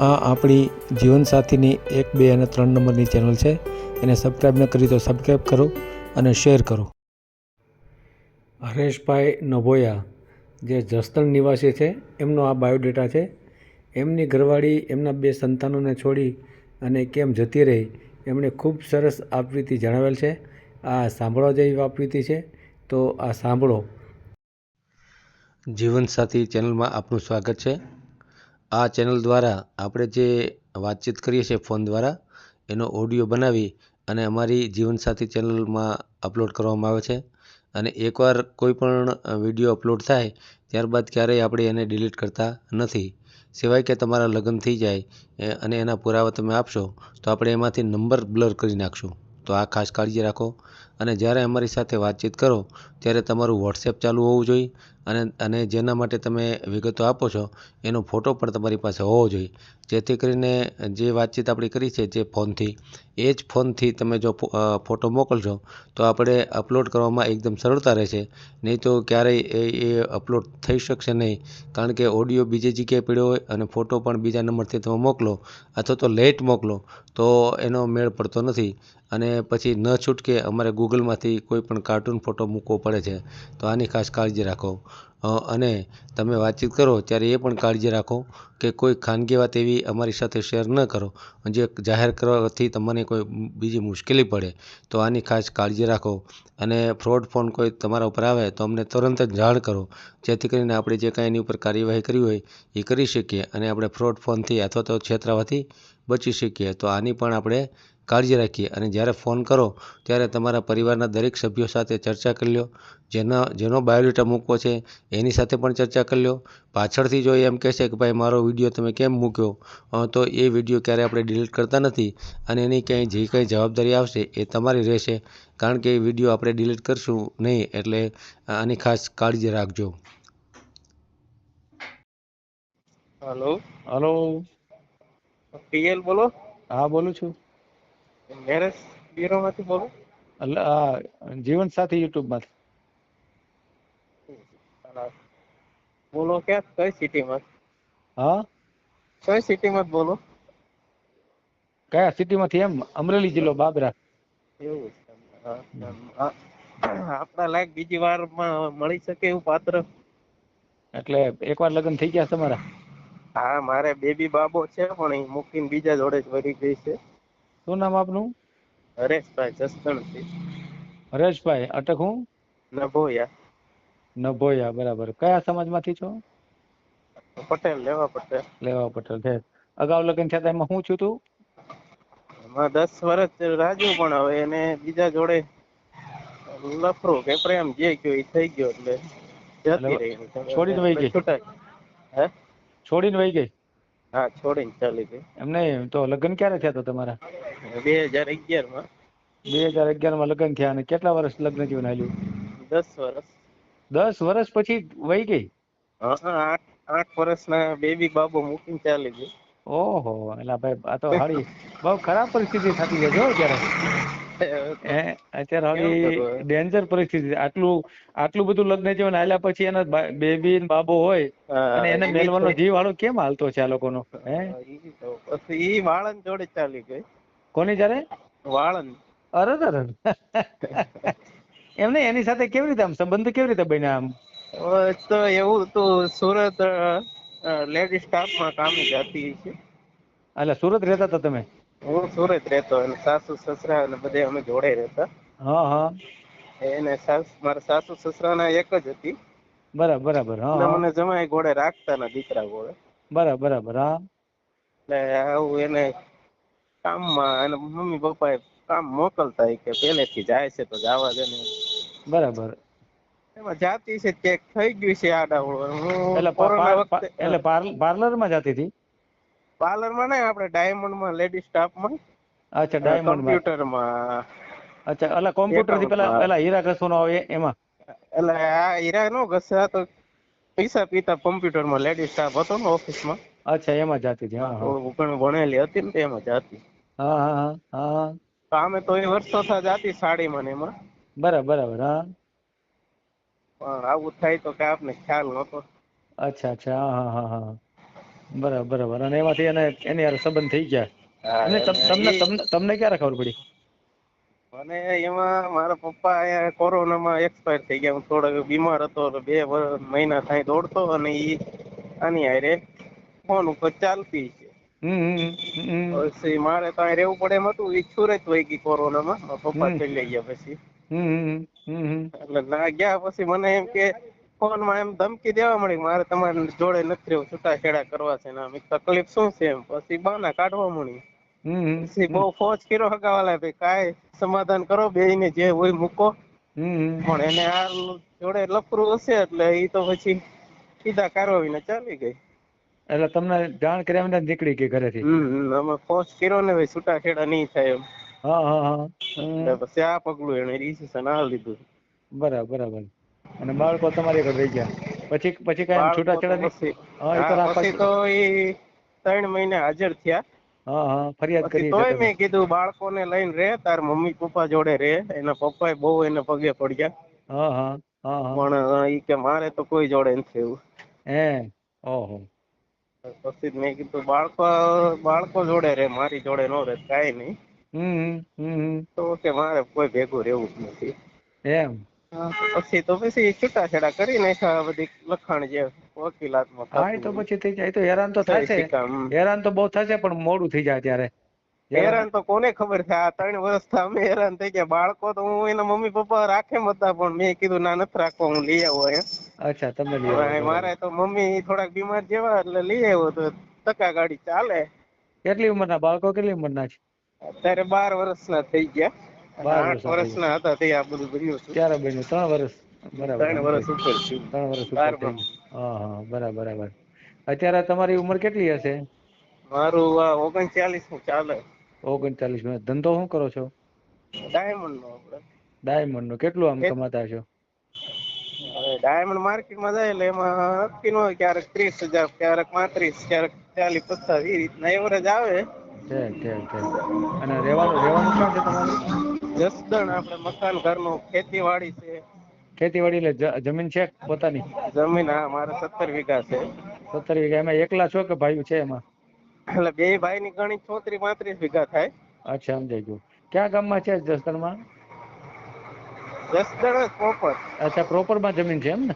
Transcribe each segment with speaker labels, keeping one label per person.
Speaker 1: આ આપણી જીવનસાથીની એક, બે અને ત્રણ નંબરની ચેનલ છે. એને સબસ્ક્રાઈબ ન કરી તો સબસ્ક્રાઈબ કરો અને શેર કરો. હરેશભાઈ નભોયા, જે જસદણ નિવાસી છે, એમનો આ બાયોડેટા છે. એમની ઘરવાળી એમના બે સંતાનોને છોડી અને કેમ જતી રહી, એમણે ખૂબ સરસ આપવીતી જણાવેલ છે. આ સાંભળવા જેવી આપવીતી છે. તો આ સાંભળો. જીવનસાથી ચેનલમાં આપનું સ્વાગત છે. આ ચેનલ દ્વારા આપણે જે વાતચીત કરીએ છીએ ફોન દ્વારા, એનો ઓડિયો બનાવી અને અમારી જીવનસાથી ચેનલમાં અપલોડ કરવામાં આવે છે. અને એકવાર કોઈ પણ વીડિયો અપલોડ થાય, ત્યારબાદ ક્યારેય આપણે એને ડિલીટ કરતા નથી. સિવાય કે તમારા લગ્ન થઈ જાય અને એના પુરાવા તમે આપશો, તો આપણે એમાંથી નંબર બ્લર કરી નાખશું. તો આ ખાસ કાળજી રાખો. અને જ્યારે અમારી સાથે વાતચીત કરો, ત્યારે તમારું વોટ્સએપ ચાલુ હોવું જોઈએ અને અને જેના માટે તમે વિગતો આપો છો, એનો ફોટો પણ તમારી પાસે હોવો જોઈએ. જેથી કરીને જે વાતચીત આપણે કરી છે, જે ફોનથી, એ જ ફોનથી તમે જો ફોટો મોકલશો, તો આપણે અપલોડ કરવામાં એકદમ સરળતા રહેશે. નહીં તો ક્યારેય એ એ અપલોડ થઈ શકશે નહીં. કારણ કે ઓડિયો બીજી જગ્યાએ પડ્યો હોય અને ફોટો પણ બીજા નંબરથી તમે મોકલો અથવા તો લેટ મોકલો, તો એનો મેળ પડતો નથી. અને પછી ન છૂટકે અમારે ગૂગલમાંથી કોઈ પણ કાર્ટૂન ફોટો મૂકવો પડે છે, તો આની ખાસ કાળજી રાખો. અને તમે વાતચીત કરો ત્યારે એ પણ કાળજી રાખો કે કોઈ ખાનગી વાત એવી અમારી સાથે શેર ન કરો. જે જાહેર કરવાથી તમને કોઈ બીજી મુશ્કેલી પડે, તો આની ખાસ કાળજી રાખો. અને ફ્રોડ ફોન કોઈ તમારા ઉપર આવે, તો અમને તરત જ જાણ કરો. જેથી કરીને આપણે જે કાંઈ એની ઉપર કાર્યવાહી કરવી હોય, એ કરી શકીએ. અને આપણે ફ્રોડ ફોનથી અથવા તો છેતરાવાથી બચી શકીએ. તો આની પણ આપણે કાળજી રાખીએ અને જ્યારે ફોન કરો ત્યારે તમારા પરિવારના દરેક સભ્યો સાથે ચર્ચા કરી લો. જેના જેનો બાયોડેટા મૂકવો છે એની સાથે પણ ચર્ચા કરી લો. પાછળથી જો એ એમ કહેશે કે ભાઈ મારો વીડિયો તમે કેમ મૂક્યો? તો એ વીડિયો ક્યારેય આપણે ડિલીટ કરતા નથી અને એની ક્યાંય જે કંઈ જવાબદારી આવશે એ તમારી રહેશે. કારણ કે એ વીડિયો આપણે ડિલીટ કરશું નહીં એટલે આની ખાસ કાળજી રાખજો.
Speaker 2: હલો.
Speaker 1: હલો.
Speaker 2: પીએલ બોલો.
Speaker 1: હા બોલું છું.
Speaker 2: મેરેજ બ્યુરો માંથી બોલો?
Speaker 1: જીવન સાથી યુટ્યુબમાં
Speaker 2: બોલો ક્યાં? કઈ સિટીમાં?
Speaker 1: હા?
Speaker 2: કઈ સિટીમાં બોલો?
Speaker 1: કયા સિટીમાંથી એમ? અમરેલી જિલ્લો બાબરા.
Speaker 2: એવું. આપણા લાયક બીજી વાર મળી શકે એવું પાત્ર.
Speaker 1: એટલે એકવાર લગ્ન થઈ ગયા તમારા?
Speaker 2: હા મારે બેબી બાબો છે પણ એ મૂકીને બીજા જોડે જ વળી ગઈ છે.
Speaker 1: શું નામ આપનું?
Speaker 2: હરેશભાઈ જસદણથી.
Speaker 1: હરેશભાઈ અટક હું?
Speaker 2: નભોયા.
Speaker 1: નભોયા બરાબર. કયા સમાજમાંથી છો?
Speaker 2: પટેલ લેવા પટેલ.
Speaker 1: લેવા પટેલ છે અગાઉ લગ્ન થયા એમાં શું છું તું?
Speaker 2: એમાં દસ વર્ષ રાજુ પણ હવે એને બીજા જોડે લફરો કે પ્રેમ જે ગયો એ થઈ ગયો એટલે જતી રહી.
Speaker 1: છોડીને વહી ગઈ?
Speaker 2: છૂટાય હે?
Speaker 1: છોડીને વહી ગઈ?
Speaker 2: હા છોડીને ચાલી ગઈ.
Speaker 1: એમ નહીં તો લગ્ન ક્યારે થયા તો તમારા?
Speaker 2: બે હજાર અગિયારમાં
Speaker 1: બે હજાર અગિયારમાં લગ્ન થયા અને કેટલા વર્ષ લગ્ન જીવન હાલ્યું
Speaker 2: દસ વર્ષ.
Speaker 1: દસ વર્ષ પછી વહી ગઈ?
Speaker 2: આઠ વર્ષના બેબી બાબો મૂકીને ચાલી ગઈ.
Speaker 1: ઓહો એલા ભાઈ આ તો હાડી બહુ ખરાબ પરિસ્થિતિ થતી છે જો અત્યારે. અત્યારે
Speaker 2: હાડી
Speaker 1: ડેન્જર પરિસ્થિતિ આટલું આટલું બધું લગ્ન જીવન હાલ્યા પછી એના બેબી ને બાબો હોય અને એને મેલવાનો જીવ વાળો કેમ હાલતો છે આ લોકોનો? હે?
Speaker 2: પછી ઈ વાળંદ જોડે ચાલી ગઈ.
Speaker 1: કોની જયારે?
Speaker 2: વાળંદ.
Speaker 1: અરે અરે એમ એની સાથે કેવી રીતે આમ સંબંધ કેવી રીતે બન્યા આમ?
Speaker 2: તો એવું તો સુરત લેડી સ્ટાફમાં કામ જતી છે.
Speaker 1: એટલે સુરત રહેતા હતા તમે?
Speaker 2: હું સુરત રહેતો અને સાસુ સસરા અને બધે અમે જોડે રહેતા.
Speaker 1: હા હા.
Speaker 2: એને સાસ મારા સાસુ સસરાના એક જ હતી.
Speaker 1: બરાબર બરાબર હા
Speaker 2: મને જમાય ઘોડે રાખતા ના દીકરા ઘોડે
Speaker 1: બરાબર બરાબર હા.
Speaker 2: એટલે આવું એને કામમાં અને મમ્મી પપ્પા કામ મોકલતા હોય કે પહેલેથી જાય છે તો જવા દે ને.
Speaker 1: બરાબર.
Speaker 2: એમાં જાતી છે ચેક થઈ ગયું છે આડાવડું.
Speaker 1: એટલે
Speaker 2: હું કોરોના વખતે
Speaker 1: એટલે પાર્લરમાં જતી હતી?
Speaker 2: પાર્લરમાં નહીં આપણે ડાયમંડમાં લેડી સ્ટાફમાં.
Speaker 1: અચ્છા ડાયમંડમાં
Speaker 2: કમ્પ્યુટરમાં.
Speaker 1: અચ્છા એટલે કોમ્પ્યુટરથી પેલા પેલા હીરા ઘસવાનો આવે એમાં?
Speaker 2: એટલે આ હીરા નો ઘસે તો પૈસા પીતા કોમ્પ્યુટરમાં લેડી સ્ટાફ હતો ને ઓફિસમાં
Speaker 1: અચ્છા એમાં જતી હતી હા હા.
Speaker 2: ભણેલી હતી ને એમાં જાતી.
Speaker 1: હા હા હા
Speaker 2: તો આમે તો એ વર્ષો થા જાતી સાડીમાં ને એમાં.
Speaker 1: બરાબર બરાબર હા.
Speaker 2: પણ આવું થાય તો કે આપને ખ્યાલ નતો
Speaker 1: અચ્છા અચ્છા હા હા હા હા.
Speaker 3: બરાબર બરાબર. અને એમાંથી એને એની હારે સંબંધ થઈ ગયા. અને તમને તમને તમને ક્યારે ખબર પડી?
Speaker 2: અને એમાં મારા પપ્પા અહીંયા કોરોનામાં એક્સપાયર થઈ ગયા. હું થોડો બીમાર હતો બે મહિના થાય દોડતો અને ઈ આની હારે ફોન ઉપર ચાલતી પછી મારે તો અહીં રહેવું પડે એમ હતું એ સુરત વહી ગઈ કોરોનામાં. પપ્પા ચડી ગયા પછી. એટલે ના ગયા પછી મને એમ કે ફોનમાં એમ ધમકી દેવા મળી મારે તમારી જોડે નથી રહેવું છૂટાછેડા કરવા છે ને તકલીફ શું છે એમ? પછી બાના કાઢવા મળી પછી બહુ ફોજ કર્યો હગાવાલા ભાઈ કાંઈ સમાધાન કરો બે ને જે હોય મૂકો. પણ એને આ જોડે લફરું હશે એટલે ઈ તો પછી સીધા કારવાઈને ચાલી ગઈ.
Speaker 3: એટલે તમને જાણ કર્યા વિના નીકળી ગઈ ઘરેથી.
Speaker 2: અમે ફોર્સ કર્યો ને ભાઈ છૂટાછેડા નહીં થાય એમ.
Speaker 3: હા હા હા.
Speaker 2: પછી આ પગલું એને રિસેશન આ લીધું.
Speaker 3: બરાબર બરાબર. અને બાળકો તમારી આગળ રહી ગયા. પછી પછી કઈ છૂટા
Speaker 2: છેડા
Speaker 3: હા એ
Speaker 2: પછી તો ઈ ત્રણ મહિને હાજર થયા.
Speaker 3: હા હા ફરિયાદ કરી
Speaker 2: તોય મેં કીધું બાળકોને લઈને રે તાર મમ્મી પપ્પા જોડે રે એના પપ્પાએ બહુ એને પગે પડ્યા.
Speaker 3: હા હા હા હા.
Speaker 2: પણ ઈ કે મારે તો કોઈ જોડે નથી એવું
Speaker 3: હે ઓહો.
Speaker 2: પછી જ મેં કીધું બાળકો બાળકો જોડે રે મારી જોડે નો રે કઈ નહીં.
Speaker 3: હમ હમ
Speaker 2: તો કે મારે કોઈ ભેગું રહેવું જ નથી.
Speaker 3: એમ.
Speaker 2: પછી તો પછી છૂટાછેડા કરી નાખ્યા બધી લખાણ જે વકીલાતમાં
Speaker 3: હા તો પછી થઈ જાય તો હેરાન તો
Speaker 2: થાય
Speaker 3: થશે. હેરાન તો બહુ થશે પણ મોડું થઈ જાય ત્યારે
Speaker 2: હેરાન તો કોને ખબર છે? આ ત્રણ વર્ષથી અમે હેરાન થઈ ગયા. બાળકો તો હું એના મમ્મી પપ્પા રાખે હતા પણ મેં કીધું ના નથી રાખવા હું લઈ આવો એમ.
Speaker 3: અચ્છા તમે લઈ આવો.
Speaker 2: મારે તો મમ્મી થોડાક બીમાર જેવા એટલે લઈ આવ્યો તો ટકા ગાડી ચાલે.
Speaker 3: કેટલી ઉંમરના? બાળકો કેટલી ઉંમરના છે?
Speaker 2: અત્યારે બાર વર્ષના થઈ ગયા. આઠ
Speaker 3: વર્ષના
Speaker 2: હતા તે આ બધું બન્યું છે.
Speaker 3: ક્યારે બન્યું ત્રણ વર્ષ. બરાબર.
Speaker 2: ત્રણ વર્ષ ઉપર
Speaker 3: ત્રણ વર્ષ ઉપર હા હા બરાબર બરાબર. અત્યારે તમારી ઉંમર કેટલી હશે?
Speaker 2: મારું ઓગણચાલીસનું ચાલે.
Speaker 3: ઓગણચાલીસ ધંધો શું કરો છો?
Speaker 2: ડાયમંડ નો આપણે.
Speaker 3: ડાયમંડ નો. કેટલું આમ કમાતા છો?
Speaker 2: હવે ડાયમંડ માર્કેટમાં જાય એટલે એમાં નક્કી ન હોય ક્યારેક ત્રીસ હજાર ક્યારેક પાંત્રીસ ક્યારેક ચાલીસ પચાસ એ રીતના એવરેજ આવે.
Speaker 3: ઠીક ઠીક ઠીક અને રહેવાનું રહેવાનું ક્યાં છે તમારું?
Speaker 2: જસદણ આપણે મકાન ઘરનું ખેતીવાડી છે.
Speaker 3: ખેતીવાડી એટલે જમીન છે પોતાની?
Speaker 2: જમીન હા મારે સત્તર વીઘા છે.
Speaker 3: સત્તર વીઘા. એમાં એકલા છો કે ભાઈઓ છે એમાં?
Speaker 2: એટલે બે ભાઈ ની ગણી ચોત્રીસ પાંત્રીસ વીઘા થાય.
Speaker 3: અચ્છા સમજાઈ ગયું. ક્યાં ગામમાં છે જસદણમાં?
Speaker 2: જસદણ પ્રોપર
Speaker 3: અચ્છા પ્રોપરમાં જમીન છે એમ ને?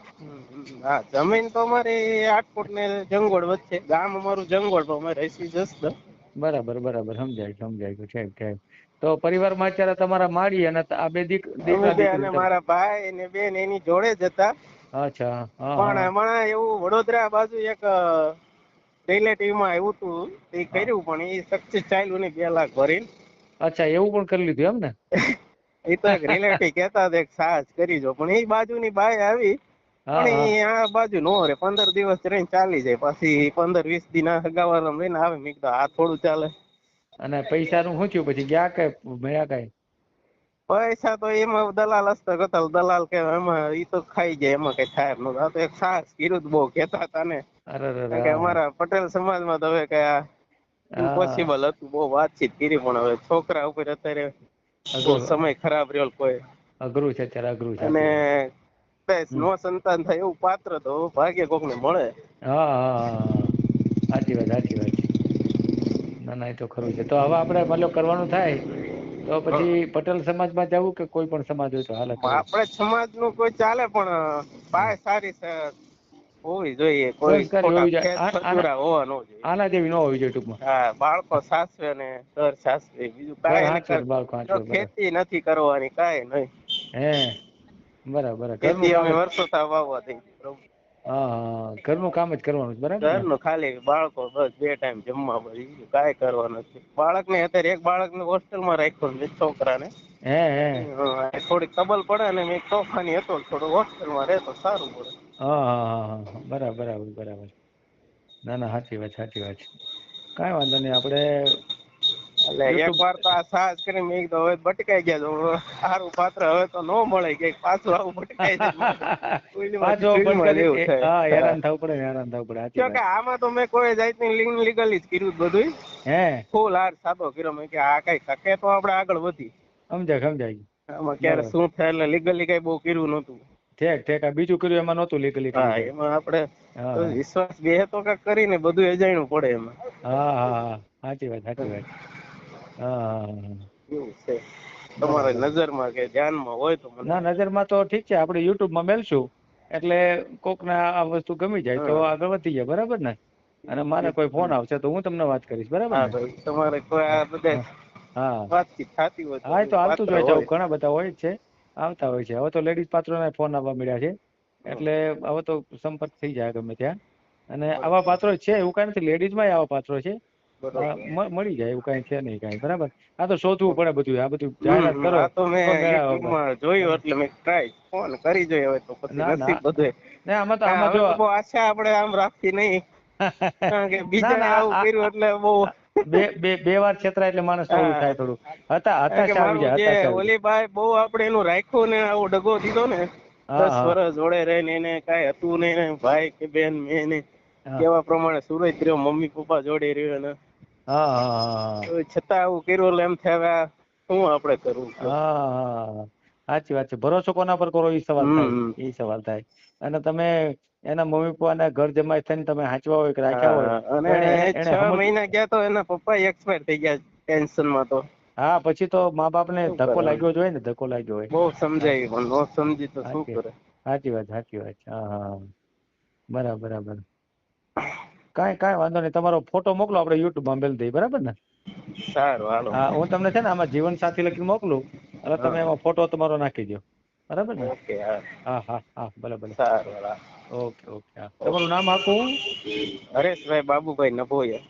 Speaker 2: હા જમીન તો અમારી આટકોટ ને જંગોળ વચ્ચે. ગામ અમારું જંગોળ તો અમે રહીશી જસદણ.
Speaker 3: બરાબર બરાબર સમજાય સમજાય ગયું સાહેબ ઠીક તો પરિવારમાં અત્યારે તમારા માડી અને આ બે દીક દીકરા
Speaker 2: અને મારા ભાઈ ને બેન એની જોડે જ હતા.
Speaker 3: અચ્છા
Speaker 2: પણ હમણાં એવું વડોદરા બાજુ એક રિલેટિવમાં આવ્યું હતું એ કર્યું પણ એ સક્સેસ ચાલ્યું નહીં બે લાખ ભરીને.
Speaker 3: અચ્છા એવું પણ કરી લીધું એમ ને
Speaker 2: એ તો એક રિલેટિવ કહેતા હતા સાહસ કરી જો પણ એ બાજુની બાઈ આવી પણ એ આ બાજુ નો રે પંદર દિવસ રહીને ચાલી જાય પછી પંદર વીસ દિન આ હગાવાલામાં રહીને આવે મેં કીધું આ થોડું ચાલે.
Speaker 3: અને પૈસાનું શું થયું પછી? ગયા કે મળ્યા કઈ?
Speaker 2: પૈસા તો એમાં દલાલ હસ્તક કરતા દલાલ કે એમાં એ તો ખાઈ જાય એમાં કઈ થાય તો એક સાહસ કર્યું બહુ કેતા હતા ને. કારણ કે અમારા પટેલ સમાજમાં તો હવે કે આ ઇમ્પોસિબલ હતું બહુ વાતચીત કરી પણ હવે છોકરા ઉપર અત્યારે સમય ખરાબ રહ્યો કોઈ.
Speaker 3: અઘરું છે અત્યારે અઘરું છે
Speaker 2: અને નો સંતાન થાય એવું પાત્ર તો ભાગ્ય કોક ને મળે.
Speaker 3: હા હા. સાચી વાત સાચી વાત. ના ના એ તો ખરું છે. તો હવે આપણે મતલબ કરવાનું થાય. તો પછી પટેલ સમાજમાં જવું કે કોઈ પણ સમાજ હોય તો હાલ આપડે
Speaker 2: આપણે સમાજનું કોઈ ચાલે પણ બાય સારી હોવી જોઈએ કોઈ
Speaker 3: આના-
Speaker 2: હોવા ન જોઈએ
Speaker 3: જેવી ન હોવી જોઈએ ટૂંકમાં.
Speaker 2: હા બાળકો સાસવે ને ઘર સાસવે બીજું કઈ
Speaker 3: બાળકો.
Speaker 2: ખેતી નથી કરવાની કાંઈ નહીં.
Speaker 3: હે બરાબર
Speaker 2: ખેતી અમે વર્ષો વાવવા થઈ
Speaker 3: હા હા ઘરનું કામ જ કરવાનું છે બરાબર
Speaker 2: ઘરનું ખાલી બાળકો બસ બે ટાઈમ જમવા બસ કાંઈ કરવાનું છે બાળકને અત્યારે એક બાળકને હોસ્ટેલમાં રાખ્યો છે છોકરાને.
Speaker 3: હે હે.
Speaker 2: થોડીક તબલ પડે ને મેં તોફાની હતો થોડો હોસ્ટેલમાં રહેતો સારું પડે.
Speaker 3: હા હા હા હા હા. બરાબર બરાબર બરાબર. ના ના સાચી વાત સાચી વાત છે. કાંઈ વાંધો નહીં આપણે
Speaker 2: એટલે એક વાર તો આ સાહસ કરીને મેં કીધું હવે ભટકાઈ ગયા છો. સારું પાત્ર હવે તો નો મળે કે પાછું આવું ભટકાઈ જાય.
Speaker 3: હા હેરાન થવું પડે હેરાન થવું પડે સાચી
Speaker 2: કે આમાં તો મેં કોઈ જાતની લિંગ લીગલી જ કર્યું બધું
Speaker 3: હે?
Speaker 2: ફૂલ હાર સાદો કર્યો. મેં કે આ કઈ શકે તો આપણે આગળ વધી.
Speaker 3: સમજાય સમજાય.
Speaker 2: આમાં ક્યારે શું થાય એટલે લીગલી કઈ બહુ કર્યું નતું
Speaker 3: ઠેક ઠેક. આ બીજું કર્યું એમાં નહોતું લીગલી
Speaker 2: હા એમાં આપણે વિશ્વાસ બે તો કરીને બધું અજાણ્યું પડે એમાં.
Speaker 3: હા હા હા. સાચી વાત સાચી વાત.
Speaker 2: તમારે નજરમાં કે ધ્યાનમાં હોય તો
Speaker 3: ના નજરમાં તો ઠીક છે. આપણે યુટ્યુબમાં મેલશું. એટલે કોકને આ વસ્તુ ગમી જાય તો આગળ વધી જાય. બરાબર ને? અને મારે કોઈ ફોન આવશે તો હું તમને વાત કરીશ. બરાબર ને?
Speaker 2: તમારે કોઈ આ બધા
Speaker 3: હા.
Speaker 2: વાતચીત થતી હોય
Speaker 3: હા તો આવતું જ હોય છે. ઘણા બધા હોય છે. આવતા હોય છે. હવે તો લેડીઝ પાત્રોના ફોન આવવા મળ્યા છે. એટલે હવે તો સંપર્ક થઈ જાય ગમે ત્યાં. અને આવા પાત્રો છે. એવું કાંઈ નથી. લેડીઝમાં આવા પાત્રો છે. મ- મળી જાય એવું કઈ છે નહીં કઈ બરાબર? આ તો શોધવું પડે બધું આ બધું જાહેરાત કરો.
Speaker 2: તો મેં. યુટ્યુબમાં જોયું એટલે મેં ટ્રાય ફોન કરી જોયો હવે તો પછી. બધું.
Speaker 3: ને આમાં તો આમાં જો
Speaker 2: આશા આપણે આમ રાખી નહીં. કારણ કે
Speaker 3: બીજા
Speaker 2: આવું કર્યું એટલે બહુ
Speaker 3: બે બે બે વાર છેતરા એટલે માણસ થોડું થાય થોડું હતા હતા ચાવી જાય હતા.
Speaker 2: ઓલી ભાઈ બહુ આપણે એનું રાખ્યું ને આવો ડગો દીધો ને દસ વર્ષ જોડે રહીને એને કાંઈ હતું નહીં ભાઈ કે બેન મેં કેવા પ્રમાણે સુરજ રહ્યો મમ્મી પપ્પા જોડે રહ્યો ને.
Speaker 3: હા હા
Speaker 2: છતાં આવું કર્યું એટલે એમ થાય શું આપણે કરવું
Speaker 3: હા સાચી વાત છે. ભરોસો કોના પર કરો? એ સવાલ થાય. એ સવાલ થાય. અને તમે એના મમ્મી પપ્પાને ઘર જમાઈ થઈને તમે હાંચવા હોય કે રાખ્યા હોય
Speaker 2: અને છ મહિના ગયા તો એના પપ્પા એક્સપાયર થઈ ગયા ટેન્શનમાં તો.
Speaker 3: હા પછી તો મા બાપને
Speaker 2: ને
Speaker 3: ધક્કો લાગ્યો જ હોય ને ધક્કો લાગ્યો હોય.
Speaker 2: બહુ સમજાય પણ નો સમજી તો શું કરે?
Speaker 3: સાચી વાત સાચી વાત હા હા. બરાબર બરાબર. કાંઈ કાંઈ વાંધો નહીં. તમારો ફોટો મોકલો આપણે યુટ્યુબમાં મેલ દઈએ. બરાબર ને?
Speaker 2: સારું હાલો.
Speaker 3: હા હું તમને છે ને આમાં જીવન સાથી લખીને મોકલું એટલે તમે એમાં ફોટો તમારો નાખી દો બરાબર ને?
Speaker 2: ઓકે હા.
Speaker 3: હા હા હા ભલે ભલે.
Speaker 2: સારું
Speaker 3: ઓકે ઓકે હા. તમારું નામ આખું?
Speaker 2: હરેશભાઈ બાબુભાઈ નભોયા.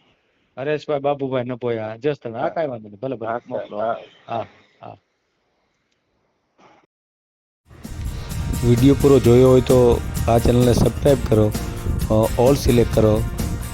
Speaker 3: હરેશભાઈ બાબુભાઈ નભોયા. જસ્ટ હા. કાંઈ વાંધો નહીં. ભલે ભલે.
Speaker 2: હા
Speaker 3: મોકલો.
Speaker 2: હા.
Speaker 3: હા હા.
Speaker 1: વીડિયો પૂરો જોયો હોય તો આ ચેનલને સબસ્ક્રાઈબ કરો ઓલ સિલેક્ટ કરો.